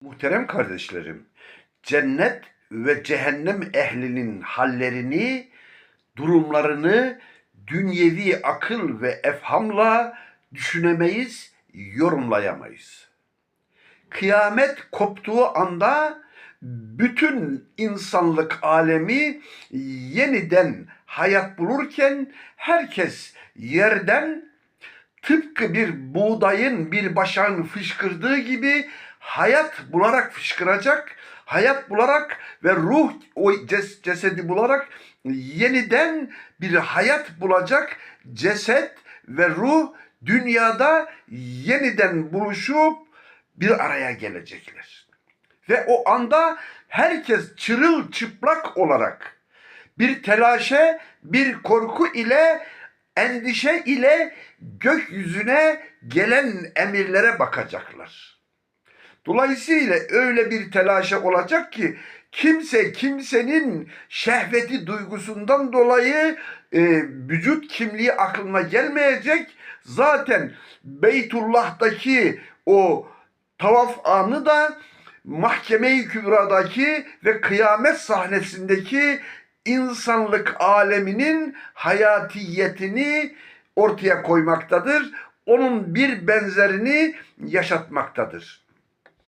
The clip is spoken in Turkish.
Muhterem kardeşlerim, cennet ve cehennem ehlinin hallerini, durumlarını dünyevi akıl ve efhamla düşünemeyiz, yorumlayamayız. Kıyamet koptuğu anda bütün insanlık alemi yeniden hayat bulurken herkes yerden tıpkı bir buğdayın bir başağın fışkırdığı gibi hayat bularak fışkıracak, hayat bularak ve ruh o ces- cesedi bularak yeniden bir hayat bulacak ceset ve ruh dünyada yeniden buluşup bir araya gelecekler. Ve o anda herkes çırılçıplak olarak bir telaşe, bir korku ile, endişe ile gökyüzüne gelen emirlere bakacaklar. Dolayısıyla öyle bir telaşe olacak ki kimse kimsenin şehveti duygusundan dolayı e, vücut kimliği aklına gelmeyecek. Zaten Beytullah'taki o tavaf anı da Mahkeme-i Kübra'daki ve kıyamet sahnesindeki insanlık aleminin hayatiyetini ortaya koymaktadır. Onun bir benzerini yaşatmaktadır.